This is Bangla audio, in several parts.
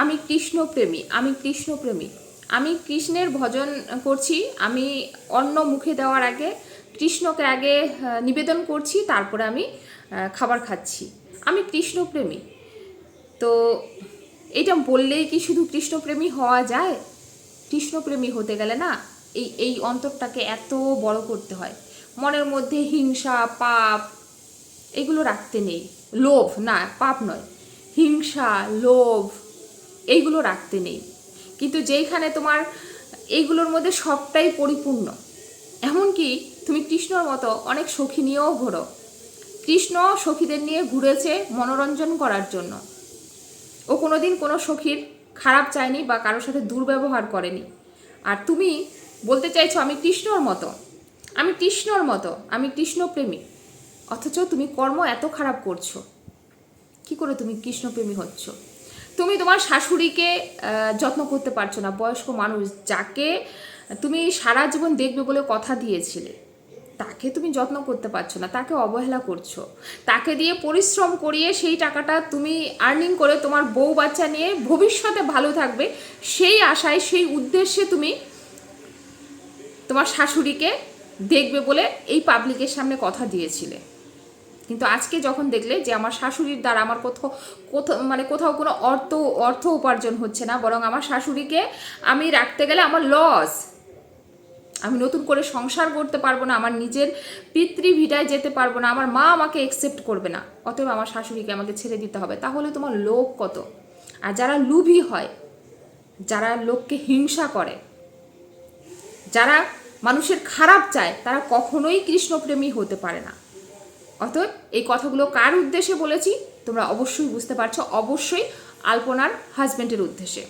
আমি কৃষ্ণপ্রেমী আমি কৃষ্ণপ্রেমী। আমি কৃষ্ণের ভজন করছি, আমি অন্ন মুখে দেওয়ার আগে, কৃষ্ণকে আগে নিবেদন করছি, তারপরে আমি খাবার খাচ্ছি। আমি কৃষ্ণপ্রেমী। তো এটা বললেই কি শুধু কৃষ্ণপ্রেমী হওয়া যায়? কৃষ্ণপ্রেমী হতে গেলে না, এই এই অন্তরটাকে এত বড় করতে হয়। মনের মধ্যে হিংসা, পাপ, এগুলো রাখতে নেই। লোভ না, পাপ নয়। হিংসা, লোভ এইগুলো রাখতে নেই। কিন্তু যেইখানে তোমার এইগুলোর মধ্যে সবটাই পরিপূর্ণ। এমনকি তুমি কৃষ্ণর মতো অনেক সখী নিয়েও ঘোরো। কৃষ্ণ সখীদের নিয়ে ঘুরেছে মনোরঞ্জন করার জন্য। ও কোনোদিন কোনো সখীর খারাপ চায়নি বা কারোর সাথে দুর্ব্যবহার করেনি। আর তুমি বলতে চাইছো আমি কৃষ্ণর মতো। আমি কৃষ্ণর মতো, আমি কৃষ্ণপ্রেমী। অথচ তুমি কর্ম এত খারাপ করছ। কি করে তুমি কৃষ্ণপ্রেমী হচ্ছ? তুমি তোমার শাশুড়িকে যত্ন করতে পারছ না, বয়স্ক মানুষ যাকে তুমি সারা জীবন দেখবে বলে কথা দিয়েছিলে, তাকে তুমি যত্ন করতে পারছ না, তাকে অবহেলা করছ, তাকে দিয়ে পরিশ্রম করিয়ে সেই টাকাটা তুমি আর্নিং করে তোমার বউ বাচ্চা নিয়ে ভবিষ্যতে ভালো থাকবে, সেই আশায়, সেই উদ্দেশ্যে তুমি তোমার শাশুড়িকে দেখবে বলে এই পাবলিকের সামনে কথা দিয়েছিলে। কিন্তু আজকে যখন দেখলে যে আমার শাশুড়ির দ্বারা আমার কোথাও কোথাও মানে কোথাও কোনো অর্থ অর্থ উপার্জন হচ্ছে না, বরং আমার শাশুড়িকে আমি রাখতে গেলে আমার লস আমি নতুন করে সংসার করতে পারব না, আমার নিজের পিতৃভিটায় যেতে পারব না, আমার মা আমাকে একসেপ্ট করবে না। অতএব আমার শাশুড়িকে আমাকে ছেড়ে দিতে হবে। তাহলে তোমার লোক কত? আর যারা লুভি হয়, যারা লোককে হিংসা করে, যারা মানুষের খারাপ চায়, তারা কখনোই কৃষ্ণপ্রেমী হতে পারে না। অতএব এই কথাগুলো কার উদ্দেশ্যে বলেছি, তোমরা অবশ্যই বুঝতে পারছ, অবশ্যই আলপনার হাজবেন্ডের উদ্দেশ্যে।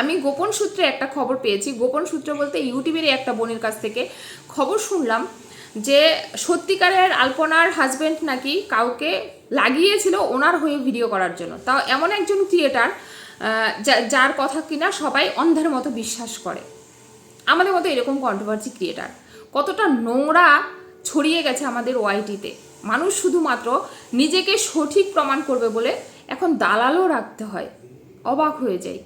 আমি গোপন সূত্রে একটা খবর পেয়েছি, গোপন সূত্র বলতে ইউটিউবেরই একটা বোনের কাছ থেকে খবর শুনলাম যে সত্যিকারের আলপনার হাজবেন্ড নাকি কাউকে লাগিয়েছিল ওনার হয়ে ভিডিও করার জন্য। তাও এমন একজন ক্রিয়েটার যার কথা কিনা সবাই অন্ধের মতো বিশ্বাস করে। আমাদের মতো এরকম কন্ট্রোভার্সি ক্রিয়েটার কতটা নোংরা ছড়িয়ে গেছে আমাদের ওয়াইটিতে মানুষ শুধুমাত্র নিজেকে সঠিক প্রমাণ করবে বলে এখন দালালও রাখতে হয়। অবাক হয়ে যাই।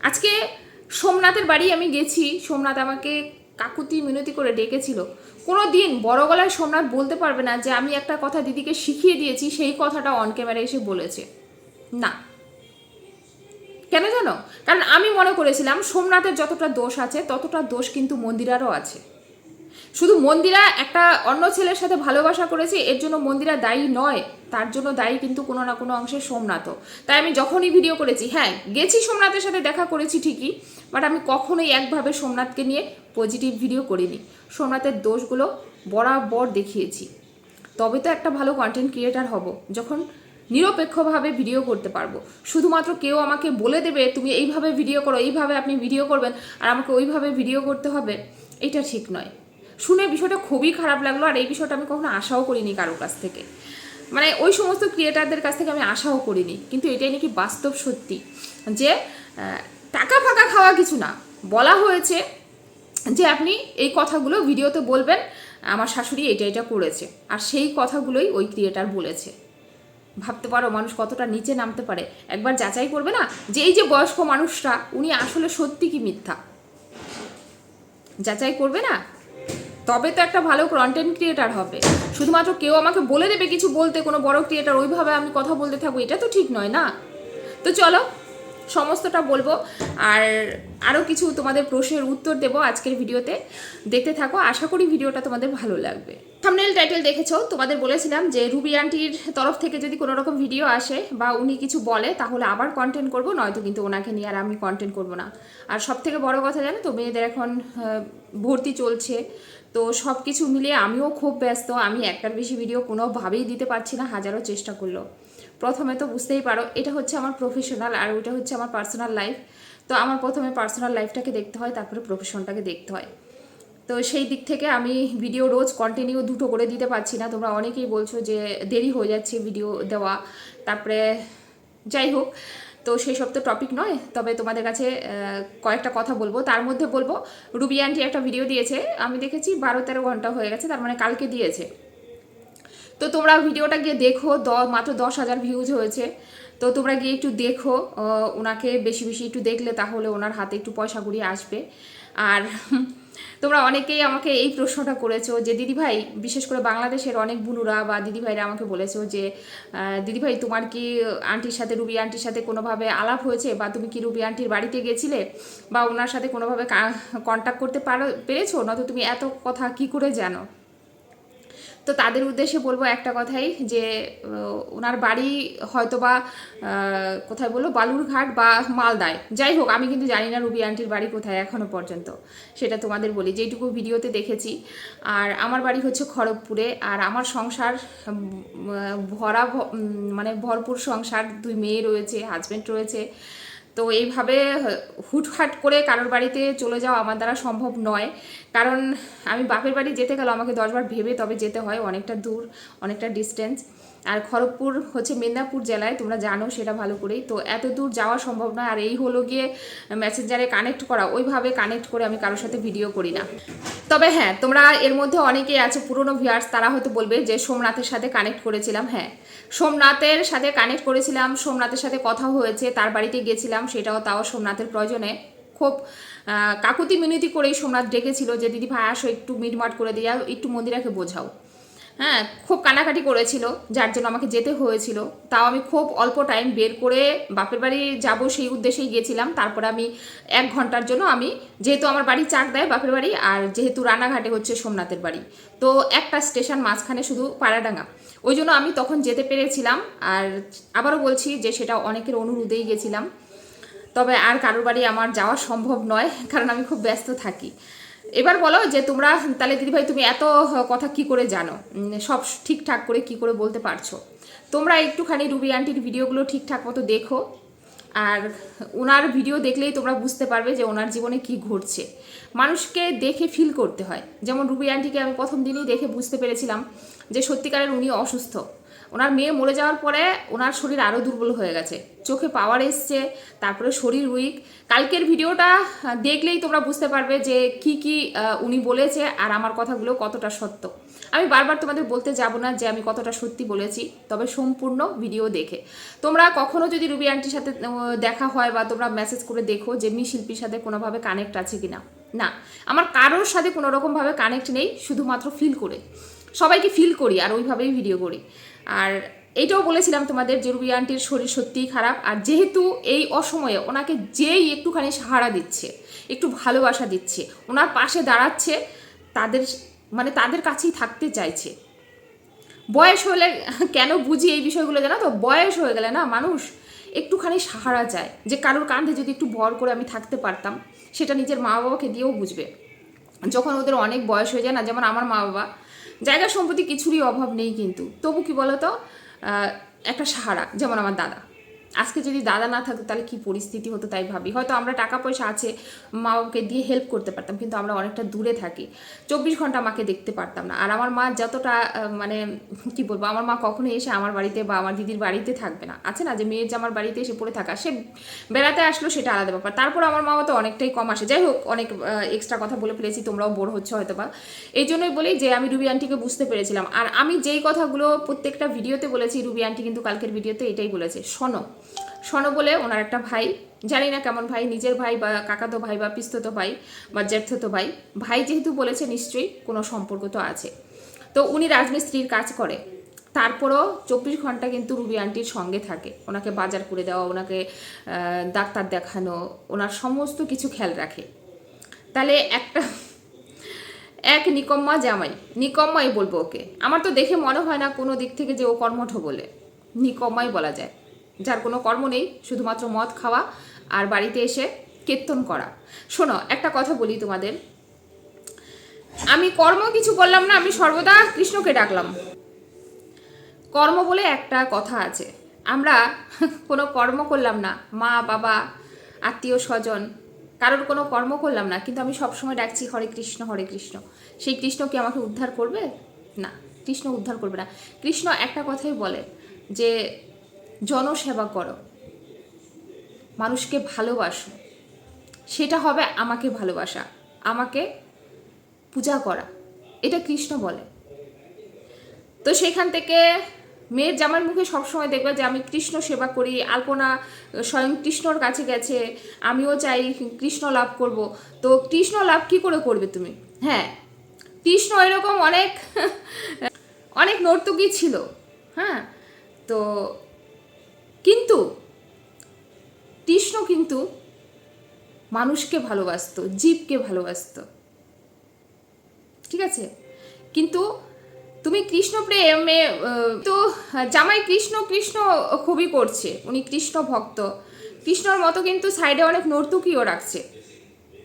আজকে সোমনাথের বাড়ি আমি গেছি, সোমনাথ আমাকে কাকুতি মিনতি করে ডেকেছিল। কোনো দিন বড় গলায় সোমনাথ বলতে পারবে না যে আমি একটা কথা দিদিকে শিখিয়ে দিয়েছি, সেই কথাটা অন ক্যামেরা এসে বলেছে। না। কেন জানো? কারণ আমি মনে করেছিলাম, সোমনাথের যতটা দোষ আছে, ততটা দোষ কিন্তু মন্দিরারও আছে। শুধু মন্দিরা একটা অন্য ছেলের সাথে ভালোবাসা করেছে, এর জন্য মন্দিরা দায়ী নয়, তার জন্য দায়ী কিন্তু কোনো না কোনো অংশে সোমনাথও। তাই আমি যখনই ভিডিও করেছি হ্যাঁ গেছি সোমনাথের সাথে, দেখা করেছি ঠিকই বাট আমি কখনোই একভাবে সোমনাথকে নিয়ে পজিটিভ ভিডিও করিনি। সোমনাথের দোষগুলো বরাবর দেখিয়েছি। তবে তো একটা ভালো কন্টেন্ট ক্রিয়েটার হব, যখন নিরপেক্ষভাবে ভিডিও করতে পারব। শুধুমাত্র কেউ আমাকে বলে দেবে, তুমি এইভাবে ভিডিও করো, এইভাবে আপনি ভিডিও করবেন, আর আমাকে ওইভাবে ভিডিও করতে হবে, এটা ঠিক নয়। শুনে বিষয়টা খুবই খারাপ লাগল, আর এই বিষয়টা আমি কখনো আশাও করিনি কারোর কাছ থেকে। মানে ওই সমস্ত ক্রিয়েটারদের কাছ থেকে আমি আশাও করিনি, কিন্তু এটাই নাকি বাস্তব সত্যি যে টাকা ফাঁকা খাওয়া কিছু না। বলা হয়েছে যে আপনি এই কথাগুলো ভিডিওতে বলবেন, আমার শাশুড়ি এটা এটা করেছে, আর সেই কথাগুলোই ওই ক্রিয়েটার বলেছে। ভাবতে পারো মানুষ কতটা নিচে নামতে পারে। একবার যাচাই করবে না যে এই যে বয়স্ক মানুষরা, উনি আসলে সত্যি কি মিথ্যা? যাচাই করবে না? তবে তো একটা ভালো কন্টেন্ট ক্রিয়েটার হবে। শুধুমাত্র কেউ আমাকে বলে দেবে কিছু বলতে, কোনো বড় ক্রিয়েটার ওইভাবে আমি কথা বলতে থাকব, এটা তো ঠিক নয় না? তো চলো, সমস্তটা বলব। আর আরও কিছু তোমাদের প্রশ্নের উত্তর দেবো আজকের ভিডিওতে। দেখতে থাকো, আশা করি ভিডিওটা তোমাদের ভালো লাগবে। থামনেল টাইটেল দেখেছ, তোমাদের বলেছিলাম যে রুবি আন্টির তরফ থেকে যদি কোনো রকম ভিডিও আসে বা উনি কিছু বলে, তাহলে আবার কন্টেন্ট করব, নয়তো কিন্তু ওনাকে নিয়ে আর আমি কন্টেন্ট করব না। আর সব থেকে বড় কথা জানো তো, মেয়েদের এখন ভর্তি চলছে। তো সব কিছু মিলিয়ে আমিও খুব ব্যস্ত। আমি একটার বেশি ভিডিও কোনোভাবেই দিতে পারছি না, হাজারো চেষ্টা করল। প্রথমে তো বুঝতেই পারো, এটা হচ্ছে আমার প্রফেশনাল আর ওইটা হচ্ছে আমার পার্সোনাল লাইফ তো আমার প্রথমে পার্সোনাল লাইফটাকে দেখতে হয়, তারপরে প্রফেশনটাকে দেখতে হয়। তো সেই দিক থেকে আমি ভিডিও রোজ কন্টিনিউ দুটো করে দিতে পারছি না। তোমরা অনেকেই বলছো যে দেরি হয়ে যাচ্ছে ভিডিও দেওয়া। তারপরে যাই হোক তো সেই সব তো টপিক নয়, তবে তোমাদের কাছে কয়েকটা কথা বলব। তার মধ্যে বলব রুবি আন্টি একটা ভিডিও দিয়েছে, আমি দেখেছি বারো তেরো ঘণ্টা হয়ে গেছে, তার মানে কালকে দিয়েছে। তো তোমরা ভিডিওটা গিয়ে দেখো, দ, মাত্র দশ হাজার ভিউজ হয়েছে। তো তোমরা গিয়ে একটু দেখো ওনাকে বেশি বেশি একটু দেখলে তাহলে ওনার হাতে একটু পয়সা গুড়িয়ে আসবে। আর তোমরা অনেকেই আমাকে এই প্রশ্নটা করেছ যে, দিদিভাই, বিশেষ করে বাংলাদেশের অনেক বুনুরা বা দিদিভাইরা আমাকে বলেছ যে দিদিভাই, তোমার কি আন্টির সাথে, রুবি আন্টির সাথে কোনোভাবে আলাপ হয়েছে? বা তুমি কি রুবি আন্টির বাড়িতে গেছিলে? বা ওনার সাথে কোনোভাবে কন্ট্যাক্ট করতে পারো, পেরেছ? নয়তো তুমি এত কথা কি করে জানো? তো তাদের উদ্দেশ্যে বলব একটা কথাই যে ওনার বাড়ি হয়তো বা কোথায় বলব, বালুরঘাট বা মালদায়। যাই হোক, আমি কিন্তু জানি না রুবি আন্টির বাড়ি কোথায় এখনও পর্যন্ত। সেটা তোমাদের বলি যেটুকু ভিডিওতে দেখেছি। আর আমার বাড়ি হচ্ছে খড়গপুরে, আর আমার সংসার ভরা মানে ভরপুর সংসার। দুই মেয়ে রয়েছে হাজব্যান্ড রয়েছে। তো এইভাবে, হুটহাট করে কারোর বাড়িতে চলে যাওয়া আমার দ্বারা সম্ভব নয়। কারণ আমি বাপের বাড়ি যেতে গেলে, আমাকে দশবার ভেবে তবে যেতে হয়, অনেকটা দূর, অনেকটা ডিস্টেন্স আর খড়গপুর হচ্ছে মেদিনীপুর জেলায়, তোমরা জানো সেটা ভালো করেই। তো এত দূর যাওয়া সম্ভব নয়, আর এই হলো গিয়ে মেসেঞ্জারে কানেক্ট করা। ওইভাবে কানেক্ট করে আমি কারোর সাথে ভিডিও করি না। তবে হ্যাঁ তোমরা এর মধ্যে অনেকেই আছে, পুরনো ভিউয়ার্স তারা হয়তো বলবে যে সোমনাথের সাথে কানেক্ট করেছিলাম। হ্যাঁ সোমনাথের সাথে কানেক্ট করেছিলাম, সোমনাথের সাথে কথা হয়েছে, তার বাড়িতে গেছিলাম, সেটাও তাও সোমনাথের প্রয়োজনে। খুব কাকুতি মিনতি করেই সোমনাথ ডেকেছিল যে, দিদি ভাই, আসো একটু মিটমাট করে দিয়ে একটু মন্দিরাকে বোঝাও। হ্যাঁ খুব কানাকাটি করেছিল, যার জন্য আমাকে যেতে হয়েছিল। তাও আমি খুব অল্প টাইম বের করে বাপের বাড়ি যাব সেই উদ্দেশ্যেই গিয়েছিলাম। তারপর আমি এক ঘণ্টার জন্য আমি, যেহেতু আমার বাড়ি চাক দেয় বাপের বাড়ি, আর যেহেতু রানাঘাটে হচ্ছে সোমনাথের বাড়ি, তো একটা স্টেশন মাঝখানে শুধু পাড়াডাঙ্গা। ওই জন্য আমি তখন যেতে পেরেছিলাম, আর আবারও বলছি যে সেটা অনেকের অনুরোধেই গেছিলাম। তবে আর কারোর বাড়ি আমার যাওয়া সম্ভব নয়, কারণ আমি খুব ব্যস্ত থাকি। এবার বলো যে তোমরা, তাহলে দিদিভাই, তুমি এত কথা কি করে জানো? সব ঠিকঠাক করে কি করে বলতে পারছ? তোমরা একটুখানি রুবি আন্টির ভিডিওগুলো ঠিকঠাক মতো দেখো। আর ওনার ভিডিও দেখলেই তোমরা বুঝতে পারবে যে ওনার জীবনে কি ঘটছে। মানুষকে দেখে ফিল করতে হয়। যেমন রুবি আন্টিকে আমি প্রথম দিনই দেখে বুঝতে পেরেছিলাম যে সত্যিকারের উনি অসুস্থ। ওনার মেয়ে মরে যাওয়ার পরে ওনার শরীর আরও দুর্বল হয়ে গেছে। চোখে পাওয়ার এসছে, তারপরে শরীর উইক কালকের ভিডিওটা দেখলেই তোমরা বুঝতে পারবে যে কি কি উনি বলেছে আর আমার কথাগুলো কতটা সত্য। আমি বারবার তোমাদের বলতে যাব না যে আমি কতটা সত্যি বলেছি, তবে সম্পূর্ণ ভিডিও দেখে। তোমরা কখনো যদি রুবি আন্টির সাথে দেখা হয় বা তোমরা মেসেজ করে দেখো যে মি শিল্পীর সাথে কোনোভাবে কানেক্ট আছে কিনা। না, আমার কারোর সাথে কোনো রকমভাবে কানেক্ট নেই, শুধুমাত্র ফিল করে। সবাইকে ফিল করি আর ওইভাবেই ভিডিও করি। আর এইটাও বলেছিলাম তোমাদের যে রুবি আন্টির শরীর সত্যিই খারাপ, আর যেহেতু এই অসময়ে ওনাকে যেই একটুখানি সাহারা দিচ্ছে, একটু ভালোবাসা দিচ্ছে, ওনার পাশে দাঁড়াচ্ছে, তাদের মানে তাদের কাছেই থাকতে চাইছে। বয়স হলে কেন বুঝি এই বিষয়গুলো জানো তো? বয়স হয়ে গেলে না মানুষ একটুখানি সাহারা চায়, যে কারোর কাঁধে যদি একটু ভর করে আমি থাকতে পারতাম, সেটা নিজের মা বাবাকে দিয়েও বুঝবে। যখন ওদের অনেক বয়স হয়ে যায় না, যেমন আমার মা বাবা জায়গা সম্পত্তি কিছুরই অভাব নেই কিন্তু। তবু কি বলতো? একটা সাহারা যেমন আমার দাদা। আজকে যদি দাদা না থাকতো, তাহলে কি পরিস্থিতি হতো তাই ভাবি। হয়তো আমরা টাকা পয়সা আছে মা বাবাকে দিয়ে হেল্প করতে পারতাম, কিন্তু আমরা অনেকটা দূরে থাকি। চব্বিশ ঘণ্টা মাকে দেখতে পারতাম না। আর আমার মা যতটা মানে কি বলব, আমার মা কখনো এসে আমার বাড়িতে বা আমার দিদির বাড়িতে থাকবে না। আছে না যে, মেয়ের যে আমার বাড়িতে এসে পড়ে থাকা, সে বেড়াতে আসলো, সেটা আলাদা ব্যাপার। তারপর আমার মা তো অনেকটাই কম আসে। যাই হোক, অনেক এক্সট্রা কথা বলে ফেলেছি, তোমরাও বোর হচ্ছে হয়তো বা এই জন্যই বলি যে, আমি রুবি আন্টিকে বুঝতে পেরেছিলাম। আর আমি যেই কথাগুলো প্রত্যেকটা ভিডিওতে বলেছি, রুবি আন্টি কিন্তু কালকের ভিডিওতে এটাই বলেছে, শোনো শোনো বলে ওনার একটা ভাই, জানি না কেমন ভাই, নিজের ভাই বা কাকাতো ভাই বা পিস্ততো ভাই বা জ্যাঠতো ভাই। ভাই যেহেতু বলেছে নিশ্চয়ই কোনো সম্পর্ক তো আছে। তো উনি রাজমিস্ত্রির কাজ করে। তারপরও চব্বিশ ঘণ্টা কিন্তু রুবি আন্টির সঙ্গে থাকে। ওনাকে বাজার করে দেওয়া, ওনাকে ডাক্তার দেখানো, ওনার সমস্ত কিছু খেয়াল রাখে। তাহলে একটা, এক নিকম্মা জামাই, নিকম্মাই বলব ওকে। আমার তো দেখে মনে হয় না কোনো দিক থেকে যে ও কর্মঠ বলে। নিকম্মাই বলা যায়। যার কোনো কর্ম নেই, শুধুমাত্র মদ খাওয়া আর বাড়িতে এসে কীর্তন করা। শোনো, একটা কথা বলি তোমাদের। আমি কর্ম কিছু করলাম না, আমি সর্বদা কৃষ্ণকে ডাকলাম। কর্ম বলে একটা কথা আছে। আমরা কোনো কর্ম করলাম না, মা, বাবা, আত্মীয়, স্বজন, কারোর কোনো কর্ম করলাম না, কিন্তু আমি সবসময় ডাকছি, হরে কৃষ্ণ হরে কৃষ্ণ। সেই কৃষ্ণ কি আমাকে উদ্ধার করবে? না, কৃষ্ণ উদ্ধার করবে না। কৃষ্ণ একটা কথাই বলে যে জনসেবা করো। মানুষকে ভালোবাসো। সেটা হবে আমাকে ভালোবাসা, আমাকে পূজা করা। এটা কৃষ্ণ বলে। তো সেখান থেকে মেয়ের জামার মুখে সবসময় দেখবে যে আমি কৃষ্ণ সেবা করি, আলপনা স্বয়ং কৃষ্ণর কাছে গেছে, আমিও চাই কৃষ্ণ লাভ করব। তো কৃষ্ণ লাভ কি করে করবে তুমি? হ্যাঁ কৃষ্ণ এরকম অনেক অনেক নর্তকী ছিল। হ্যাঁ তো কিন্তু, কৃষ্ণ কিন্তু মানুষকে ভালোবাসতো, জীবকে ভালোবাসতো। ঠিক আছে? কিন্তু তুমি কৃষ্ণ প্রেমে তো জামাই কৃষ্ণ কৃষ্ণ খুবই করছে। উনি কৃষ্ণ ভক্ত। কৃষ্ণর মতো কিন্তু সাইডে অনেক নর্তকীও রাখছে।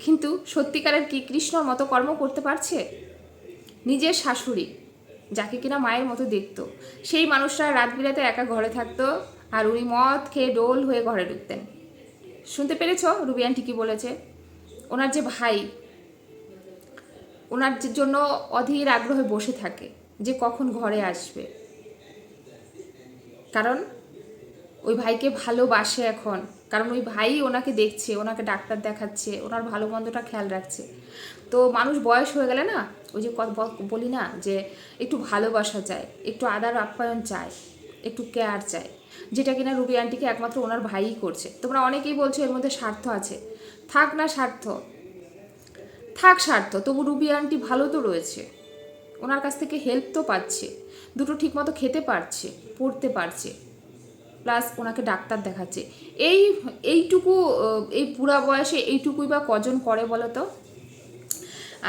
কিন্তু সত্যিকারের কি কৃষ্ণর মতো কর্ম করতে পারছে? নিজের শাশুড়ি, যাকে কিনা মায়ের মতো দেখতো। সেই মানুষরা রাত বিরাতে একা ঘরে থাকতো। আর উনি মদ খেয়ে ডোল হয়ে ঘরে ঢুকতেন। শুনতে পেরেছ? রুবি আন্টি কি বলেছে। ওনার যে ভাই, ওনার জন্য অধীর আগ্রহে বসে থাকে যে কখন ঘরে আসবে। কারণ ওই ভাইকে ভালোবাসে এখন। কারণ ওই ভাই ওনাকে দেখছে, ওনাকে ডাক্তার দেখাচ্ছে, ওনার ভালো মন্দটা খেয়াল রাখছে। তো মানুষ বয়স হয়ে গেলে না, ওই যে বলি না যে একটু ভালোবাসা চায়, একটু আদার আপ্যায়ন চায়, একটু কেয়ার চায়। যেটা কিনা রুবি আন্টিকে একমাত্র ওনার ভাইই করছে। তোমরা অনেকেই বলছো এর মধ্যে স্বার্থ আছে। থাক না স্বার্থ। থাক স্বার্থ, তবু রুবি আন্টি ভালো তো রয়েছে। ওনার কাছ থেকে হেল্প তো পাচ্ছে। দুটো ঠিকমতো খেতে পারছে, পড়তে পারছে। প্লাস ওনাকে ডাক্তার দেখাচ্ছে। এই, এইটুকু, এই পুরা বয়সে এইটুকুই বা কজন করে বলো তো?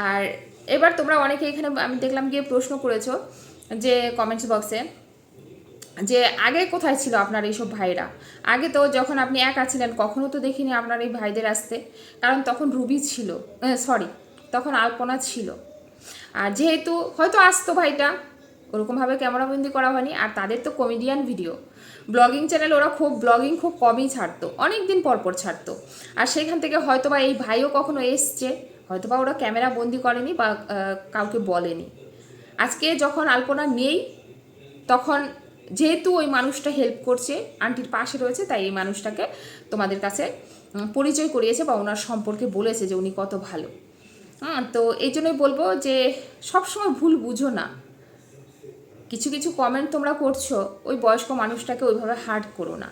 আর এবার তোমরা অনেকে এখানে আমি দেখলাম গিয়ে প্রশ্ন করেছ যে কমেন্টস বক্সে যে আগে কোথায় ছিল আপনার এইসব ভাইরা? আগে তো যখন আপনি একা ছিলেন, কখনো তো দেখিনি আপনার এই ভাইদের আসতে। কারণ তখন রুবি ছিল সরি তখন আলপনা ছিল। আর যেহেতু হয়তো আসতো ভাইটা, ওরকমভাবে ক্যামেরাবন্দি করা হয়নি। আর তাদের তো কমেডিয়ান ভিডিও ব্লগিং চ্যানেল ওরা খুব, ব্লগিং খুব কমই ছাড়তো অনেক দিন পর পর ছাড়তো। আর সেখান থেকে হয়তো বা এই ভাইও কখনো এসছে হয়তো বা ওরা ক্যামেরা বন্দি করেনি বা কাউকে বলেনি। আজকে যখন আলপনা নেই, তখন যেহেতু ওই মানুষটা হেল্প করছে আন্টির পাশে রয়েছে, তাই এই মানুষটাকে তোমাদের কাছে পরিচয় করিয়েছে বা ওনার সম্পর্কে বলেছে যে উনি কত ভালো। হ্যাঁ তো এই জন্যই বলব যে সবসময় ভুল বুঝো না। কিছু কিছু কমেন্ট তোমরা করছ, ওই বয়স্ক মানুষটাকে ওইভাবে হার্ট করো না।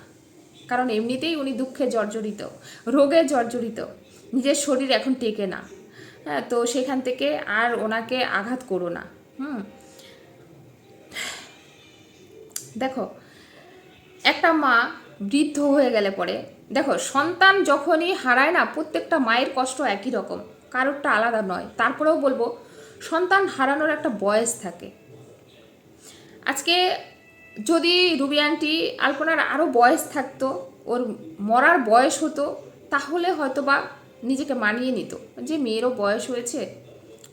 কারণ এমনিতেই উনি দুঃখে জর্জরিত, রোগে জর্জরিত, নিজের শরীর এখন টেকে না। হ্যাঁ তো সেখান থেকে আর ওনাকে আঘাত করো না। হুম দেখো, একটা মা বৃদ্ধ হয়ে গেলে পরে, দেখো, সন্তান যখনই হারায় না, প্রত্যেকটা মায়ের কষ্ট একই রকম, কারোরটা আলাদা নয়। তারপরেও বলব, সন্তান হারানোর একটা বয়স থাকে। আজকে যদি রুবি আন্টি আলপনার আরও বয়স থাকতো, ওর মরার বয়স হতো, তাহলে হয়তো বা নিজেকে মানিয়ে নিত। যে মেয়েরও বয়স হয়েছে,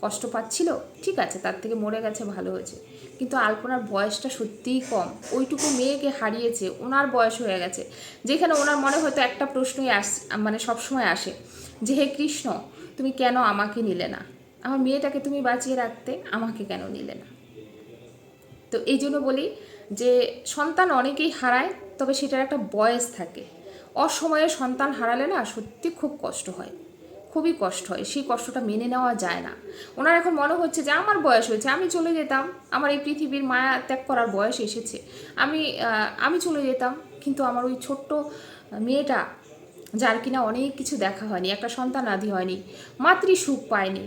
কষ্ট পাচ্ছিল, ঠিক আছে, তার থেকে মরে গেছে, ভালো হয়েছে। কিন্তু আলপনার বয়সটা সত্যিই কম। ওইটুকু মেয়েকে হারিয়েছে, ওনার বয়স হয়ে গেছে। যেখানে ওনার মনে হয়তো একটা প্রশ্নই আস মানে সবসময় আসে, যে হে কৃষ্ণ, তুমি কেন আমাকে নিলে না? আমার মেয়েটাকে তুমি বাঁচিয়ে রাখতে আমাকে কেন নিলে না? তো এই জন্য বলি যে সন্তান অনেকেই হারায়, তবে সেটার একটা বয়স থাকে। অসময়ে সন্তান হারালে না সত্যি খুব কষ্ট হয়। খুবই কষ্ট হয়, সেই কষ্টটা মেনে নেওয়া যায় না। ওনার এখন মনে হচ্ছে যে, আমার বয়স হয়েছে, আমি চলে যেতাম, আমার এই পৃথিবীর মায়া ত্যাগ করার বয়স এসেছে। আমি আমি চলে যেতাম, কিন্তু আমার ওই ছোট্ট মেয়েটা, যার কিনা অনেক কিছু দেখা হয়নি, একটা সন্তান আদি হয়নি, মাতৃ সুখ পায়নি।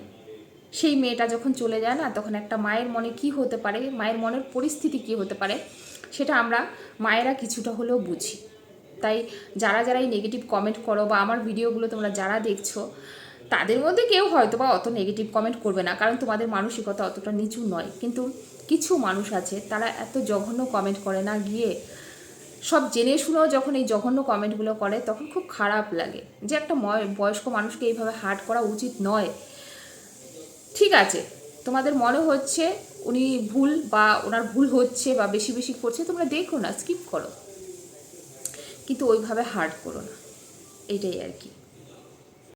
সেই মেয়েটা যখন চলে যায় না, তখন একটা মায়ের মনে কি হতে পারে, মায়ের মনের পরিস্থিতি কি হতে পারে, সেটা আমরা মায়েরা কিছুটা হলেও বুঝি। তাই যারা যারা এই নেগেটিভ কমেন্ট করো বা আমার ভিডিওগুলো তোমরা যারা দেখছ, তাদের মধ্যে কেউ হয়তো বা অত নেগেটিভ কমেন্ট করবে না, কারণ তোমাদের মানসিকতা অতটা নিচু নয়। কিন্তু কিছু মানুষ আছে, তারা এত জঘন্য কমেন্ট করে না, গিয়ে সব জেনে শুনেও যখন এই জঘন্য কমেন্টগুলো করে, তখন খুব খারাপ লাগে যে একটা বয়স্ক মানুষকে এইভাবে হার্ট করা উচিত নয়। ঠিক আছে, তোমাদের মনে হচ্ছে উনি ভুল বা ওনার ভুল হচ্ছে বা বেশি বেশি করছে, তোমরা দেখো না স্কিপ করো। কিন্তু ওইভাবে হার্ড করো না। এটাই আর কি।